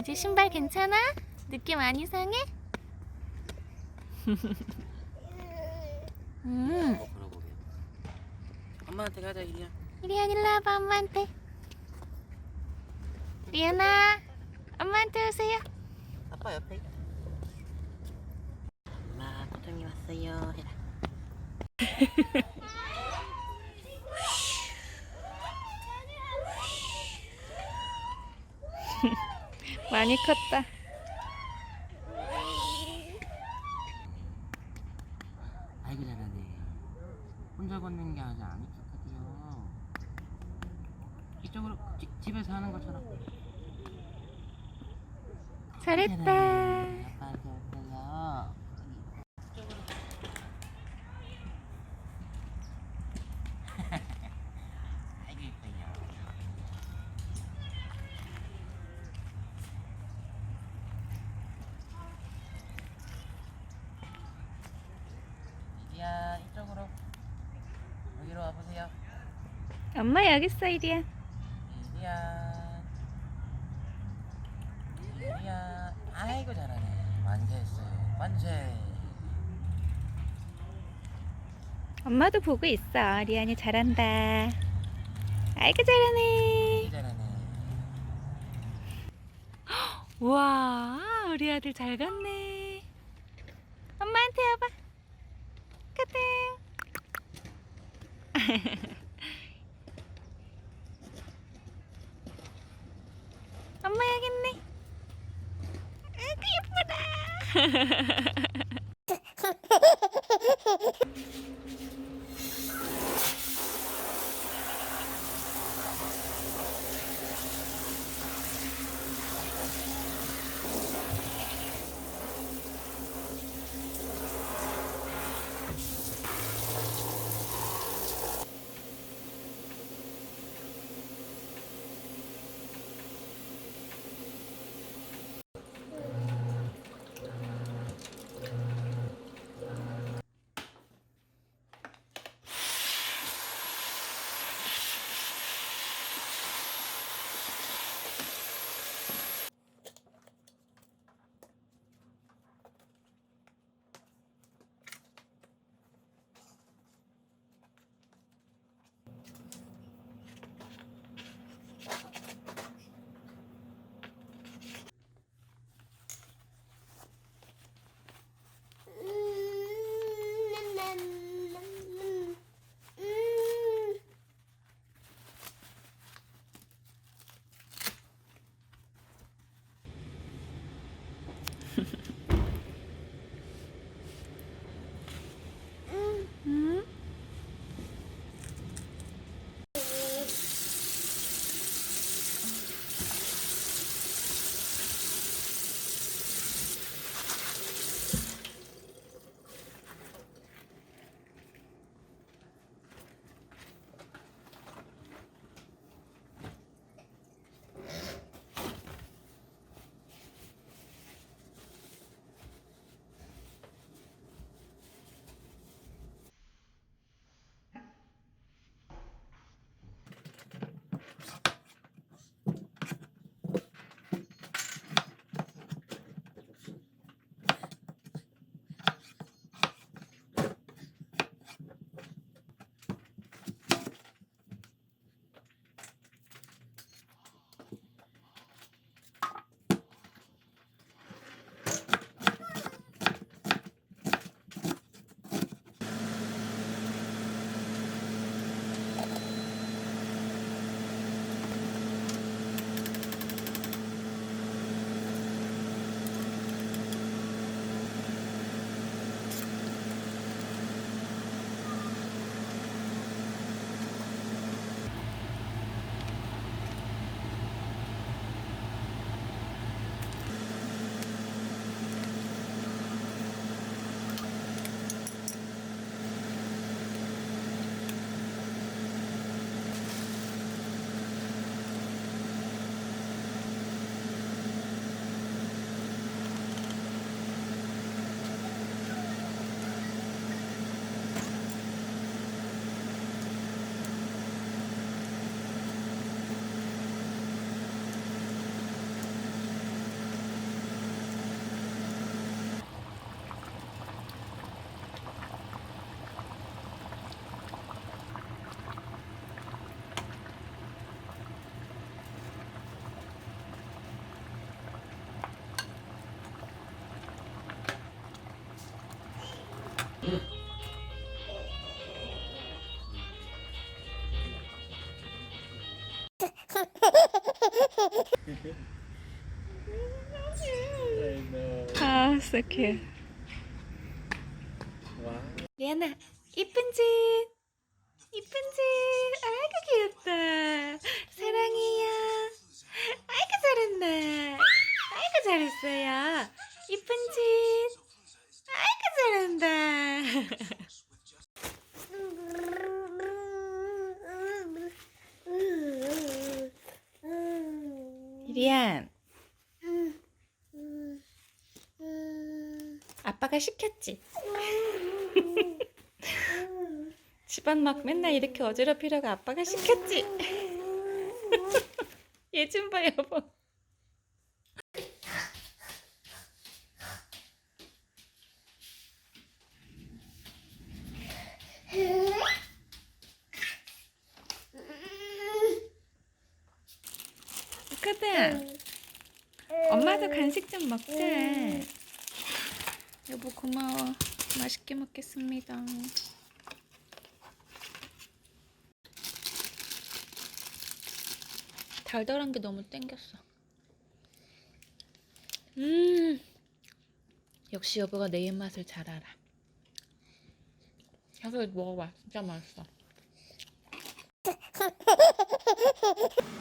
이제 신발 괜찮아? 느낌 안 이상해? 음, 뭐 걸어보게. 엄마한테 가자 이리야. 리안 일로 와봐 엄마한테. 리안아, 엄마한테 오세요. 아빠 옆에 있다. 엄마 고통이 왔어요. 해라. 많이 컸다. 아이고 잘하네. 혼자 걷는 게 아직 안 익숙하대요. 이쪽으로 지- 집에서 하는 것처럼. 잘했다. 잘하네. 아빠한테 왔어요. 이쪽으로. 아이고 이뻐요. 이리 야 이쪽으로 여기로 와보세요. 엄마 여기 있어 이리안. 이리야 이리야 아이고 잘하네 만세했어요 만세 엄마도 보고 있어. 리안이 잘한다. 아이고 잘하네. 되게 잘하네 와, 우리 아들 잘 갔네. 엄마한테 와봐. 가등. 엄마 여기 있네. 아이고 예쁘다. 아, so cute. 리안아, 이쁜 짓! 이쁜 짓! 아이고, 귀엽다. 아빠가 시켰지? 집안 막 맨날 이렇게 어지럽히려고 아빠가 시켰지? 얘 좀 봐, 여보. 거든. 엄마도 간식 좀 먹자. 여보 고마워. 맛있게 먹겠습니다. 달달한 게 너무 땡겼어. 음. 역시 여보가 내 입맛을 잘 알아. 가서 먹어봐. 진짜 맛있어.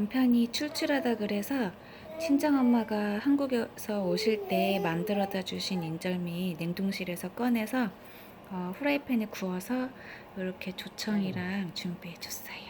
남편이 출출하다 그래서 친정 엄마가 한국에서 오실 때 만들어다 주신 인절미 냉동실에서 꺼내서 어, 후라이팬에 구워서 이렇게 조청이랑 준비해 줬어요.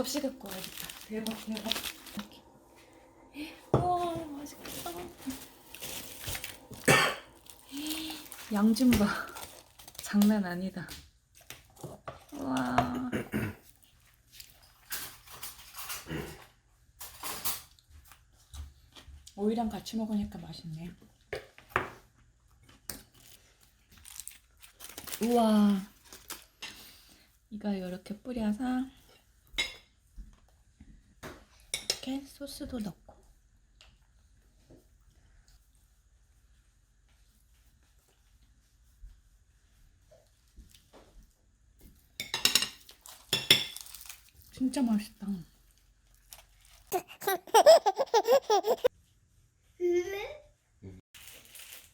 접시 갖고 와야겠다. 대박 대박. 우와 맛있겠다. 양 좀 봐. 장난 아니다. 와. 오이랑 같이 먹으니까 맛있네. 우와. 이거 이렇게 뿌려서 이렇게 소스도 넣고 진짜 맛있다.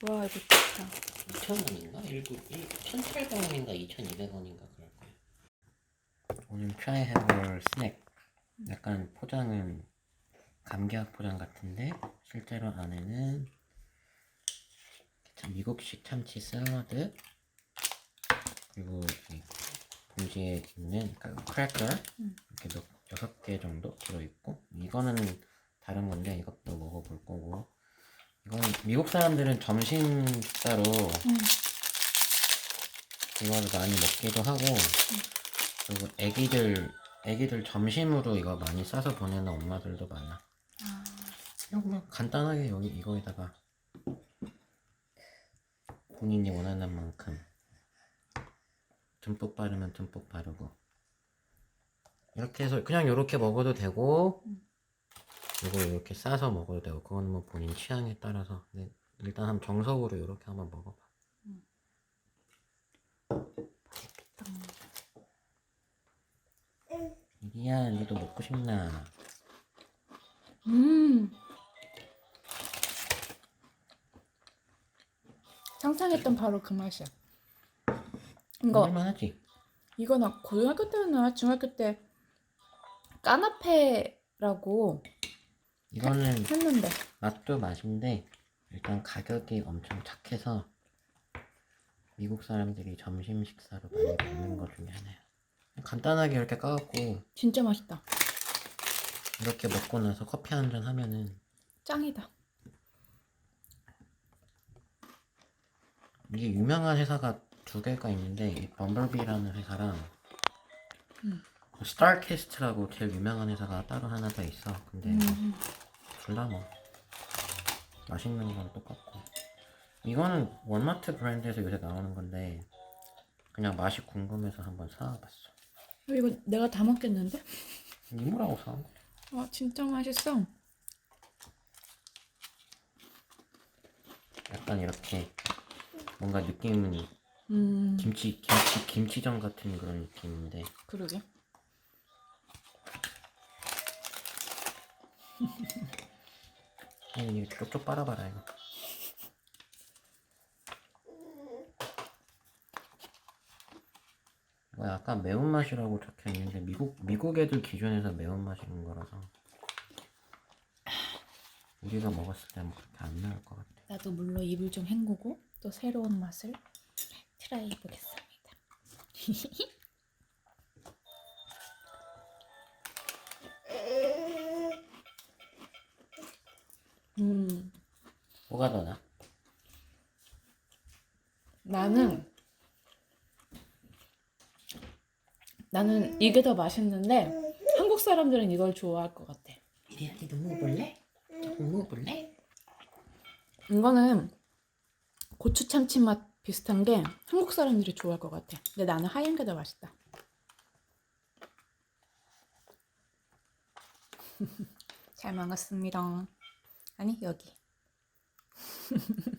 와 이거 좋다. 2,000원인가? 1,800원인가 2,200원인가 그럴 거예요. 오늘 트라이 해볼 스낵. 약간 포장은 감기약 포장 같은데 실제로 안에는 참 미국식 참치 샐러드 그리고 이 봉지에 있는 크래커 음. 이렇게 몇, 여섯 개 정도 들어있고 이거는 다른 건데 이것도 먹어볼 거고 이건 미국 사람들은 점심 식사로 음. 이거를 많이 먹기도 하고 그리고 애기들 애기들 점심으로 이거 많이 싸서 보내는 엄마들도 많아. 아, 그냥 뭐 간단하게 여기 이거에다가 본인이 원하는 만큼 듬뿍 바르면 듬뿍 바르고 이렇게 해서 그냥 이렇게 먹어도 되고 음. 이거 이렇게 싸서 먹어도 되고 그건 뭐 본인 취향에 따라서 근데 일단 한번 정석으로 이렇게 한번 먹어봐. 맛있겠다. 이리야 이것도 먹고 싶나? 음. 상상했던 바로 그 맛이야. 이거 먹을만하지? 이거 나 고등학교 때나 중학교 때 까나페라고 이거는 했는데 맛도 맛인데 일단 가격이 엄청 착해서 미국 사람들이 점심 식사로 많이 먹는 것 중에 하나야. 간단하게 이렇게 까갖고 진짜 맛있다. 이렇게 먹고 나서 커피 한 잔 하면은 짱이다. 이게 유명한 회사가 두 개가 있는데 이 범블비라는 회사랑 음. 스타캐스트라고 제일 유명한 회사가 따로 하나 더 있어. 근데 음. 둘다 뭐 맛있는 건 똑같고 이거는 월마트 브랜드에서 요새 나오는 건데 그냥 맛이 궁금해서 한번 사와봤어 이거 내가 다 먹겠는데? 이모라고 사온 거와 진짜 맛있어. 약간 이렇게 뭔가 느낌은 음. 김치 김치 김치전 같은 그런 느낌인데. 그러게. 그냥 이렇게 쪽쪽 빨아봐라 이거. 이거 약간 매운맛이라고 적혀 있는데 미국 미국 애들 기준에서 매운맛인 거라서. 우리가 먹었을 때는 그렇게 안 나올 것 같아. 나도 물로 입을 좀 헹구고 또 새로운 맛을 트라이 해보겠습니다. 음, 뭐가 더 나? 나는 나는 이게 더 맛있는데 한국 사람들은 이걸 좋아할 것 같아. 이리야, 니도 먹어볼래? 조금 먹어볼래? 이거는 고추 참치 맛 비슷한 게 한국 사람들이 좋아할 것 같아. 근데 나는 하얀 게 더 맛있다. 잘 먹었습니다. 아니 여기.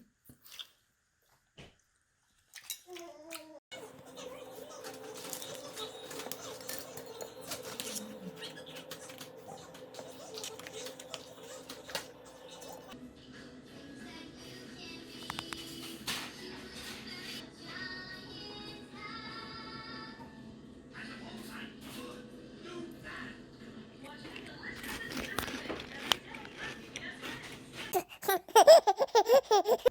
Hehehehe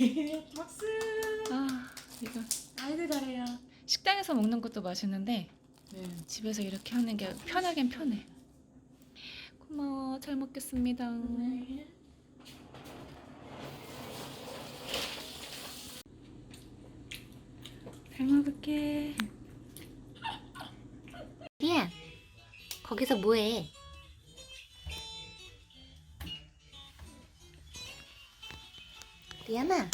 박수. 아 이거 아이들 잘해요. 식당에서 먹는 것도 맛있는데 네. 집에서 이렇게 하는 게 편하긴 편해. 고마워 잘 먹겠습니다. 네. 잘 먹을게. 리야, 거기서 뭐해? 리아나,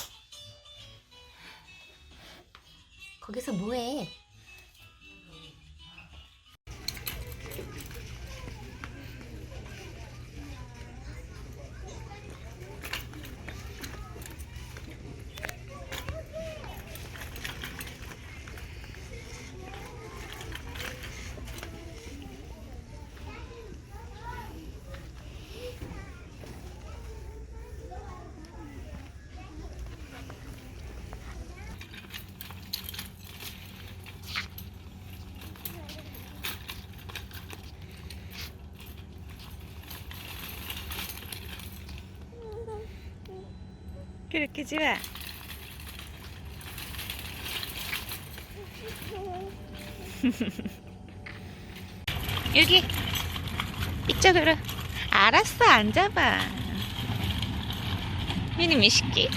거기서 뭐해? 그렇게 좋아. 여기 이쪽으로. 알았어 앉아봐. 이놈의 새끼.